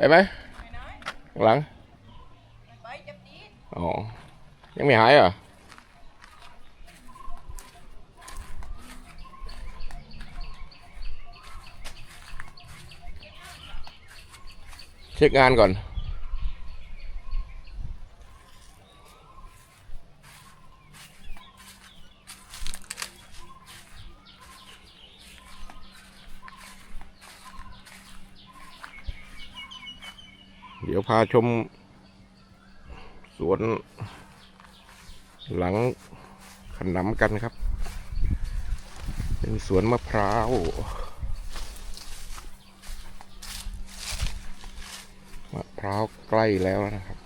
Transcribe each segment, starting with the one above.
ไปไหมไปน้อยข้างหลัง ไปจับ ดีดอ๋อยังไม่หายเดี๋ยวพาชม สวน หลังขนำกันครับ เป็นสวนมะพร้าวมะพร้าวใกล้แล้วนะครับ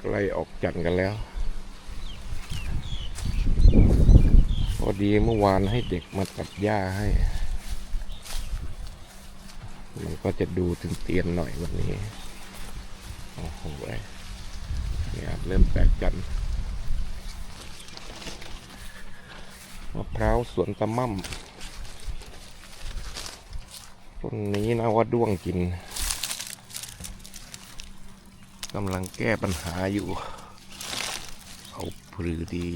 ใกล้ออกจันกันแล้วพอดีเมื่อวานให้เด็กมาตัดหญ้าให้ มันก็จะดูถึงเตียนหน่อยวันนี้ โอ้โหเนี่ยเริ่มแตกจันมะพร้าวสวนตะมั่มต้นนี้นะว่าด้วงกินกำลังแก้ปัญหาอยู่ เอาพลือดี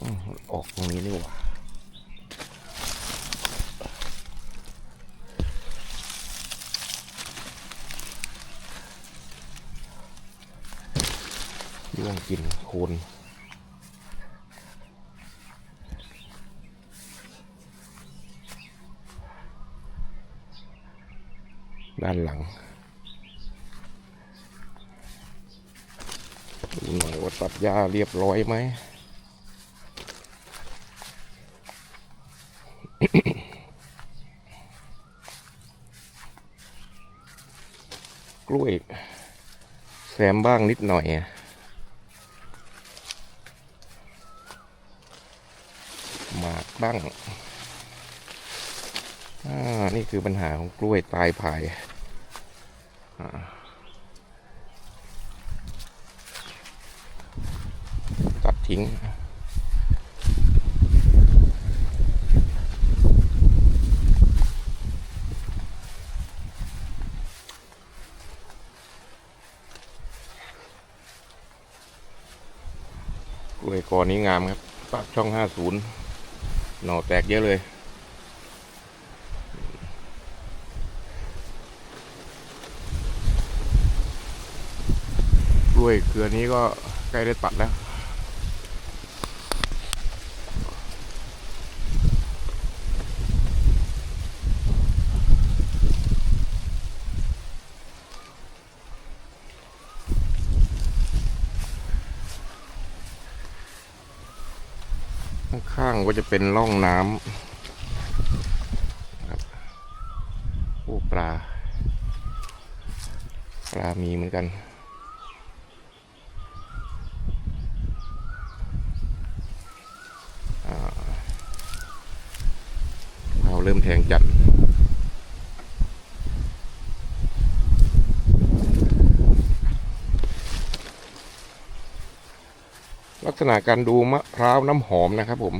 ออออกตรงนี้นี่หว่า ด้วงกินโคนด้านหลังดูหน่อยว่าตัดหญ้าเรียบร้อยไหมกล้วยแซมบ้างนิดหน่อยห มากบ้างอ่านี่คือปัญหาของกล้วยตายภายตัดทิ้งกล้วยกอนี้งามครับปากช่องห้าศูนย์ หน่อแตกเยอะเลย กล้วยเครือนี้ก็ใกล้ได้ตัดแล้ว จะเป็นร่องน้ำครับโอ้ปลา ปลามีเหมือนกัน เราเริ่มแทงจันทร์ลักษณะการดูมะพร้าวน้ำหอมนะครับผม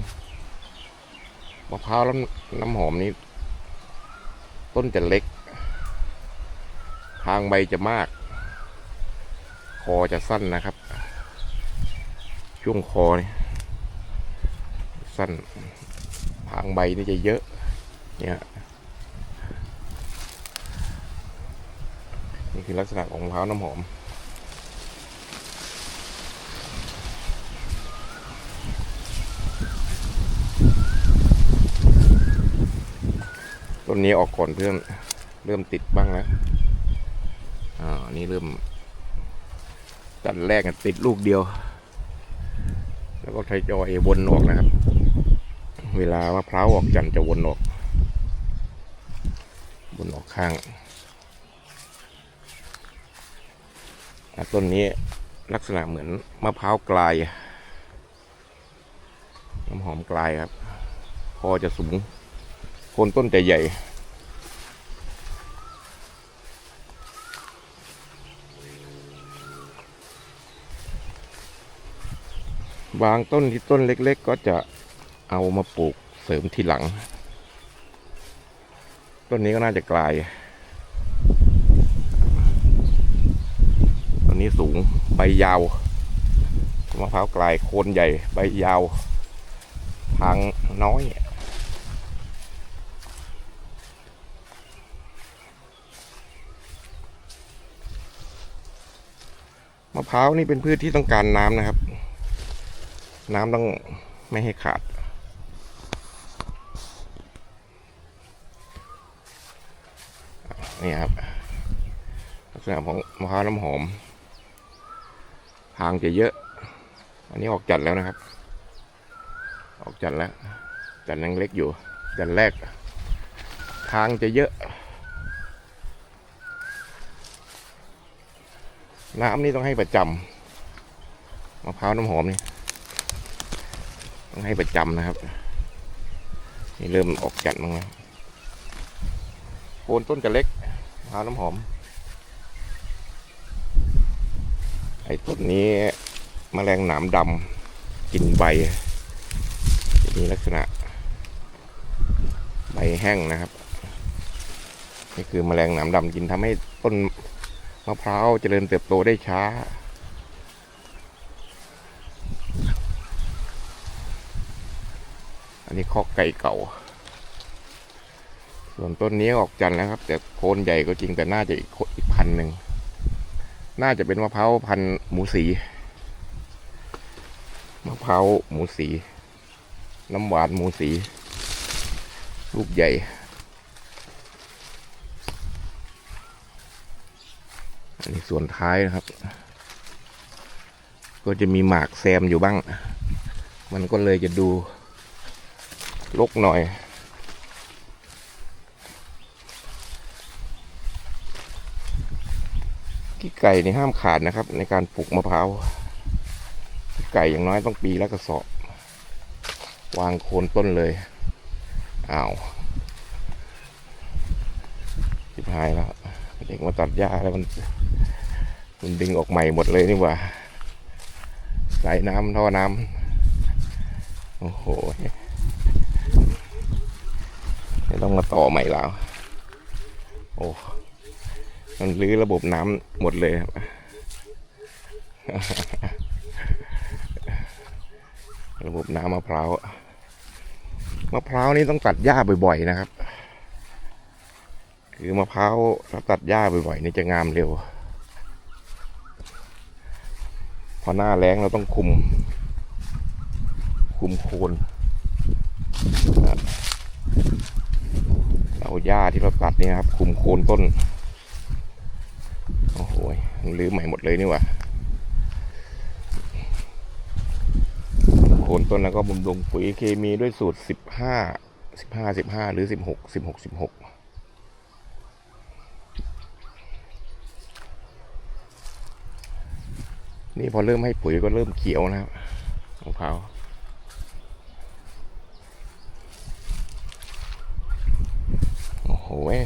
มะพร้าวน้ำหอมนี้ ต้นจะเล็ก ทางใบจะมาก คอจะสั้นนะครับ ช่วงคอนี่สั้น ทางใบนี่จะเยอะ เนี่ยนี่คือลักษณะของมะพร้าวน้ำหอม นนี้ออกก่อนเพื่อนเริ่มติดบ้างแล้วอ่านี่เริ่มตันแรกอะติดลูกเดียว แล้วก็ใช้จอยวนออกนะครับ เวลามะพร้าวออกจันจะวนออก วนออกข้างต้นนี้ลักษณะเหมือนมะพร้าวกลาย น้ำหอมกลายครับคอจะสูง คนต้นจะใหญ่ บางต้นที่ต้นเล็ก ๆ ก็จะเอามาปลูกเสริมทีหลัง ต้นนี้ก็น่าจะกลายต้นนี้สูงใบยาวมะพร้าวกลายโคนใหญ่ใบยาว ทางน้อยมะพร้าวนี่เป็นพืชที่ต้องการน้ำนะครับ น้ำต้องไม่ให้ขาด นี่ครับลักษณะของมะพร้าวน้ำหอม ทางจะเยอะ อันนี้ออกจัดแล้วนะครับ ออกจัดแล้ว จัดยังเล็กอยู่ จัดแรก ทางจะเยอะ น้ำนี่ต้องให้ประจำมะพร้าวน้ำหอมนี่ ให้ประจำนะครับ นี่เริ่มออกจัดมั้งแล้วโคนต้นจะเล็กพร้าน้ำหอม ไอ้ต้นนี้มแมลงหนามดำกินใบจะมีลักษณะ ใบแห้งนะครับ นี่คือมแมลงหนามดำกินทำให้ต้นมะพร้าวเจริญเติบโตได้ช้า อันนี้คอกไก่เก่า ส่วนต้นนี้ออกจันแล้วครับ แต่โคนใหญ่ก็จริงแต่น่าจะอีกอีกพันหนึ่ง น่าจะเป็นมะพร้าวพันธุ์หมูสี มะพร้าวหมูสี น้ำหวานหมูสี ลูกใหญ่อันนี้ส่วนท้ายนะครับ ก็จะมีหมากแซมอยู่บ้าง มันก็เลยจะดู ลกหน่อย ขี้ไก่นี่ห้ามขาดนะครับ ในการปลูกมะพร้าวขี้ไก่อย่างน้อยต้องปีละกระสอบ วางโคนต้นเลยอ้าวทิพายแล้วเด็กมาตัดหญ้าแล้วมัน มันดึงออกใหม่หมดเลยนี่หว่าสายน้ำท่อน้ำโอ้โห ต้องมาต่อใหม่แล้ว โอ้มันรื้อระบบน้ำหมดเลยครับระบบน้ำมะพร้าวมะพร้าวนี่ต้องตัดหญ้าบ่อยๆนะครับ คือมะพร้าวถ้าตัดหญ้าบ่อยๆนี่จะงามเร็ว พอหน้าแล้งเราต้องคุม คุมโคนน หญ้าที่เราตัดนี่นะครับคุมโคนต้น โอ้โหรื้อใหม่หมดเลยนี่หว่าโคนต้นแล้วก็บำรุงปุ๋ยเคมีด้วยสูตรสิบห้าสิบห้าสิบห้าหรือสิบหกสิบหกสิบหกนี่พอเริ่มให้ปุ๋ยก็เริ่มเขียวนะครับมะพร้าว โอ้โหเว้ย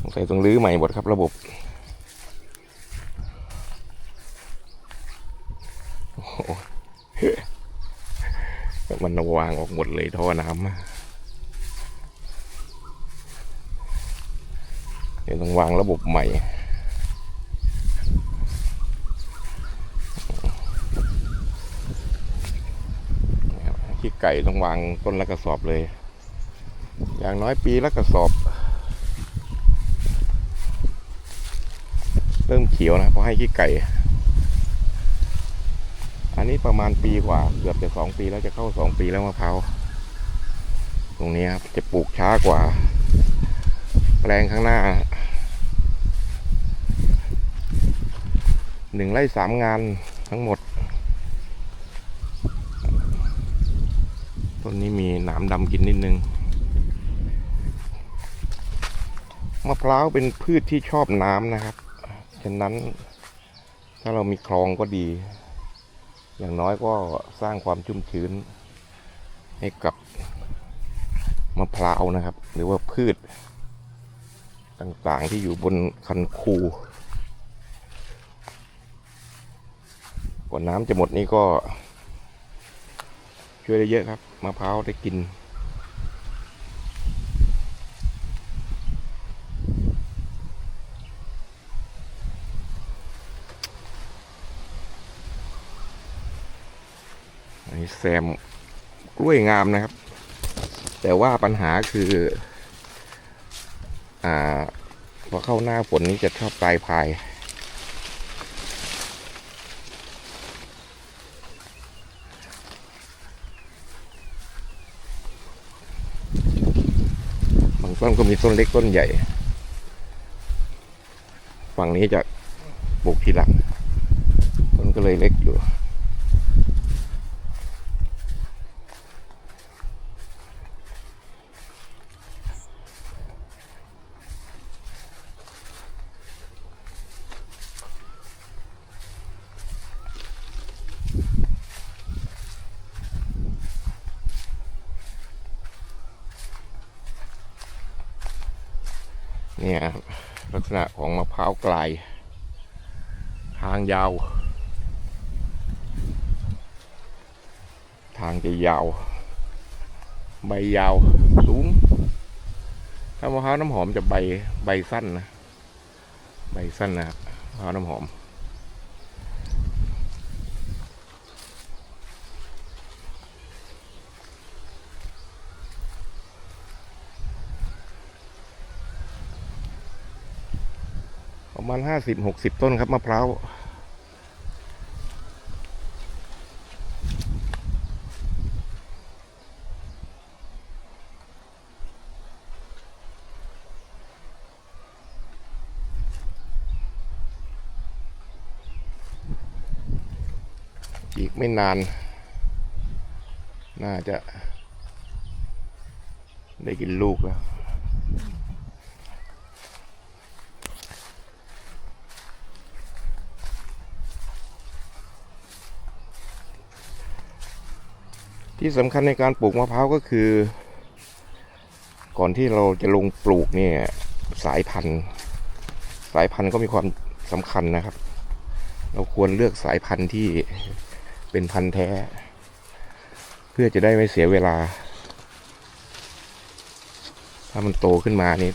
สงสัยต้องรื้อใหม่หมดครับระบบโอ้โหมันวางออกหมดเลยท่อน้ำเดี๋ยวต้องวางระบบใหม่ขี้ไก่ต้องวางต้นละกระสอบเลย อย่างน้อยปีละกระสอบ เริ่มเขียวนะเพราะให้ขี้ไก่ อันนี้ประมาณปีกว่า เกือบจะสองปีแล้วจะเข้าสองปีแล้วมะพร้าวตรงนี้ครับจะปลูกช้ากว่า แปลงข้างหน้าหนึ่งไร่สามงานทั้งหมด ต้นนี้มีหนามดำกินนิดนึง มะพร้าวเป็นพืชที่ชอบน้ำนะครับ ฉะนั้นถ้าเรามีคลองก็ดี อย่างน้อยก็สร้างความชุ่มชื้น ให้กับมะพร้าวนะครับ หรือว่าพืช ต่างๆที่อยู่บนคันคูกว่าน้ำจะหมดนี่ก็ ช่วยได้เยอะครับมะพร้าวได้กิน อันนี้แซมกล้วยงามนะครับ แต่ว่าปัญหาคือ อ่าพอเข้าหน้าฝนนี้จะชอบตายพายบางต้นก็มีต้นเล็กต้นใหญ่ ฝั่งนี้จะปลูกทีหลัง ต้นก็เลยเล็กอยู่ครับลักษณะของมะพร้าวกล ทางยาว ทางจะยาว ใบยาวสูง ถ้ามะพร้าวน้ำหอมจะใบใบสั้นนะ ใบสั้นนะครับมะพร้าวน้ำหอม ประมาณห้าสิบหกสิบต้นครับมะพร้าวอีกไม่นาน น่าจะได้กินลูกแล้ว ที่สำคัญในการปลูกมะพร้าวก็คือ ก่อนที่เราจะลงปลูกเนี่ยสายพันธุ์ สายพันธุ์ก็มีความสำคัญนะครับ เราควรเลือกสายพันธุ์ที่เป็นพันธุ์แท้ เพื่อจะได้ไม่เสียเวลา ถ้ามันโตขึ้นมานี่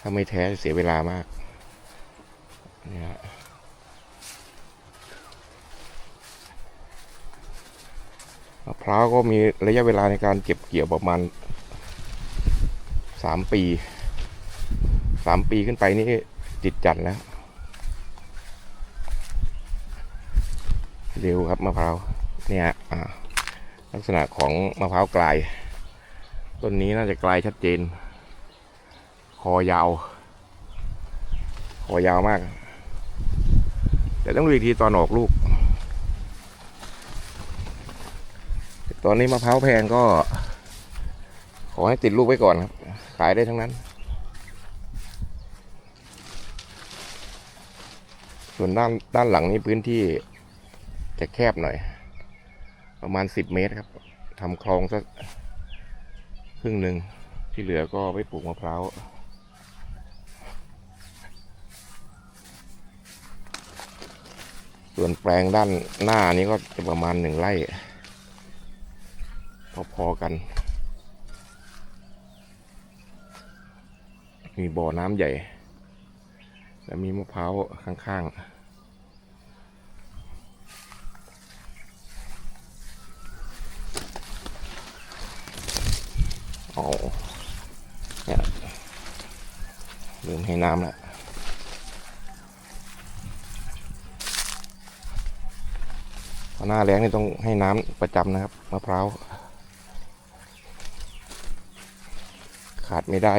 ถ้าไม่แท้จะเสียเวลามากเนี่ย มะพร้าวก็มีระยะเวลาในการเก็บเกี่ยวประมาณสามปีสามปีขึ้นไปนี่ติดจันทร์แล้ว เร็วครับมะพร้าวเนี่ยลักษณะของมะพร้าวกลาย ต้นนี้น่าจะกลายชัดเจน คอยาว คอยาวมาก แต่ต้องดูอีกทีตอนออกลูก ตอนนี้มะพร้าวแพงก็ ขอให้ติดลูกไว้ก่อนครับ ขายได้ทั้งนั้น ส่วนด้านด้านหลังนี้พื้นที่จะแคบหน่อย ประมาณสิบเมตรครับทำคลองสักครึ่งหนึ่งที่เหลือก็ไว้ปลูกมะพร้าวส่วนแปลงด้านหน้านี้ก็จะประมาณหนึ่งไร่ พอๆกัน มีบ่อน้ำใหญ่ และมีมะพร้าวข้างๆอ๋อเนี่ยลืมให้น้ำแล้วพอหน้าแล้งนี่ต้องให้น้ำประจำนะครับมะพร้าว ขาดไม่ได้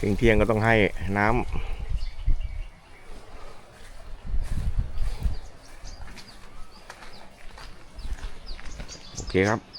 ถึงเที่ยงก็ต้องให้น้ำโอเคครับ